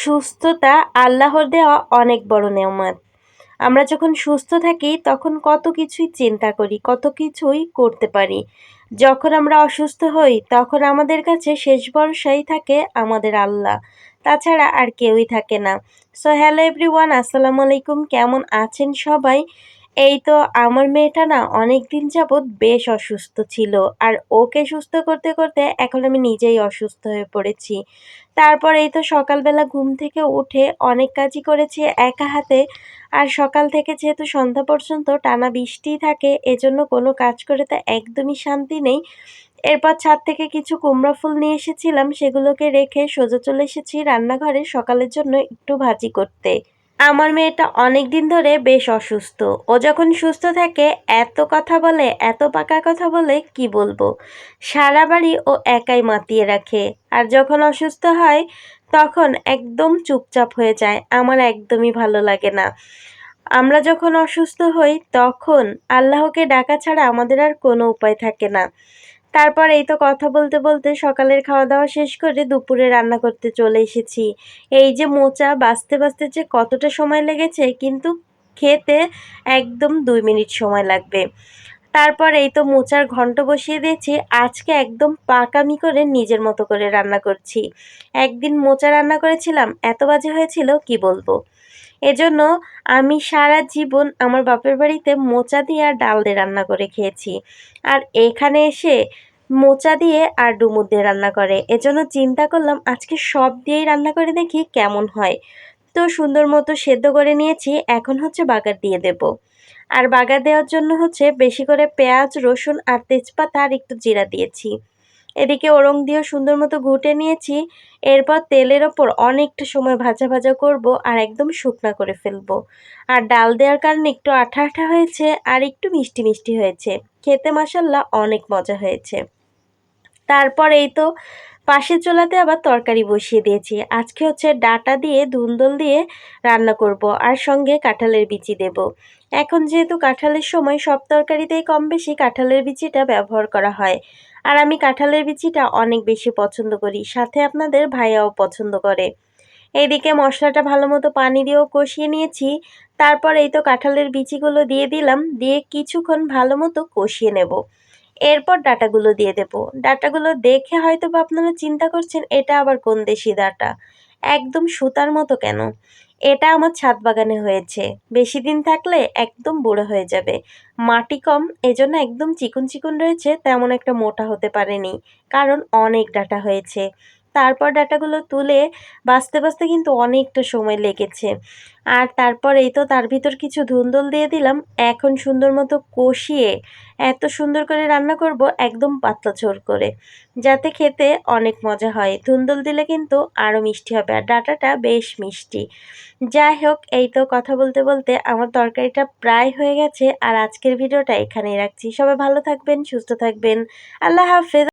সুস্থতা আল্লাহর দেওয়া অনেক বড় নেমাত আমরা যখন সুস্থ থাকি, তখন কত কিছুই চিন্তা করি, কত কিছুই করতে পারি। যখন আমরা অসুস্থ হই, তখন আমাদের কাছে শেষ ভরসাই থাকে আমাদের আল্লাহ। তাছাড়া আর কেউই থাকে না। সো হ্যালো এভরিওয়ান আসসালামু আলাইকুম। কেমন আছেন সবাই? এই তো আমার মেয়েটা না অনেক দিন যাবৎ বেশ অসুস্থ ছিল আর ওকে সুস্থ করতে করতে এখন আমি নিজেই অসুস্থ হয়ে পড়েছি। তারপর এই তো সকালবেলা ঘুম থেকে উঠে অনেক কাজই করেছি একা হাতে আর সকাল থেকে যেহেতু সন্ধ্যা পর্যন্ত টানা বৃষ্টি থাকে, এজন্য কোনো কাজ করে তা একদমই শান্তি নেই। এরপর ছাদ থেকে কিছু কুমড়া ফুল নিয়ে এসেছিলাম, সেগুলোকে রেখে সোজা চলে এসেছি রান্নাঘরে সকালের জন্য একটু ভাজি করতে। আমার মেয়েটা অনেক দিন ধরে বেশ অসুস্থ। ও যখন সুস্থ থাকে, এত কথা বলে, এত পাকা কথা বলে কি বলব? সারা বাড়ি ও একাই মাতিয়ে রাখে। আর যখন অসুস্থ হয়, তখন একদম চুপচাপ হয়ে যায়। আমার একদমই ভালো লাগে না। আমরা যখন অসুস্থ হই, তখন আল্লাহকে ডাকা ছাড়া আমাদের আর কোনো উপায় থাকে না। তারপর এই তো কথা বলতে বলতে সকালের খাওয়া দাওয়া শেষ করে দুপুরে রান্না করতে চলে এসেছি। এই যে মোচা, বাঁচতে বাঁচতে যে কতটা সময় লেগেছে, কিন্তু খেতে একদম দুই মিনিট সময় লাগবে। তারপর এই তো মোচার ঘন্ট বসিয়ে দিয়েছি, আজকে একদম পাকামি করে নিজের মতো করে রান্না করছি। একদিন মোচা রান্না করেছিলাম, এত বাজে হয়েছিল, কি বলব? এজন্য আমি সারা জীবন আমার বাপের বাড়িতে মোচা দিয়ে আর ডাল দিয়ে রান্না করে খেয়েছি। আর এখানে এসে মোচা দিয়ে আর ডুমুর দিয়ে রান্না করে। এজন্য চিন্তা করলাম আজকে সব দিয়েই রান্না করে দেখি কেমন হয়। তো সুন্দর মতো সেদ্ধ করে নিয়েছি, এখন হচ্ছে বাগার দিয়ে দেব। আর বাগার দেওয়ার জন্য হচ্ছে বেশি করে পেঁয়াজ, রসুন আর তেজপাতা আর একটু জিরা দিয়েছি। এদিকে ওরং দিয়ে সুন্দর মতো ঘুটে নিয়েছি। এরপর তেলের ওপর অনেকটা সময় ভাজা ভাজা করব আর একদম শুকনা করে ফেলব। আর ডাল দেওয়ার কারণে একটু আঠা আঠা হয়েছে আর একটু মিষ্টি মিষ্টি হয়েছে। খেতে মশাল্লা অনেক মজা হয়েছে। তারপর এই তো পাশের চোলাতে আবার তরকারি বসিয়ে দিয়েছি। আজকে হচ্ছে ডাটা দিয়ে ধুন্দল দিয়ে রান্না করব আর সঙ্গে কাঁঠালের বিচি দেব। এখন যেহেতু কাঁঠালের সময় সব তরকারিতেই কম বেশি কাঁঠালের বিচিটা ব্যবহার করা হয়। আর আমি কাঁঠালের বিচিটা অনেক বেশি পছন্দ করি, সাথে আপনাদের ভাইয়াও পছন্দ করে। এইদিকে মশলাটা ভালো মতো পানি দিয়েও কষিয়ে নিয়েছি। তারপর এই তো কাঁঠালের বিচিগুলো দিয়ে দিলাম, দিয়ে কিছুক্ষণ ভালো মতো কষিয়ে নেব। এরপর ডাটাগুলো দিয়ে দেব। ডাটাগুলো দেখে হয়তো বা আপনারা চিন্তা করছেন, এটা আবার কোন দেশি ডাটা? একদম সুতার মতো কেন? এটা আমার ছাদ বাগানে হয়েছে। বেশি দিন থাকলে একদম বুড়ো হয়ে যাবে। মাটি কম, এজন্য একদম চিকন চিকন রয়েছে, তেমন একটা মোটা হতে পারেনি, কারণ অনেক ডাটা হয়েছে। তারপর ডাটাগুলো তুলে বাঁচতে বাঁচতে কিন্তু অনেকটা সময় লেগেছে। আর তারপর এই তো তার ভিতর কিছু ধুন্দল দিয়ে দিলাম। এখন সুন্দর মতো কষিয়ে এত সুন্দর করে রান্না করব একদম পাতলা ঝোর করে, যাতে খেতে অনেক মজা হয়। ধুন্দল দিলে কিন্তু আরও মিষ্টি হবে। আর ডাটাটা বেশ মিষ্টি। যাই হোক, এই তো কথা বলতে বলতে আমার তরকারিটা প্রায় হয়ে গেছে। আর আজকের ভিডিওটা এখানেই রাখছি। সবাই ভালো থাকবেন, সুস্থ থাকবেন। আল্লাহ হাফেজ।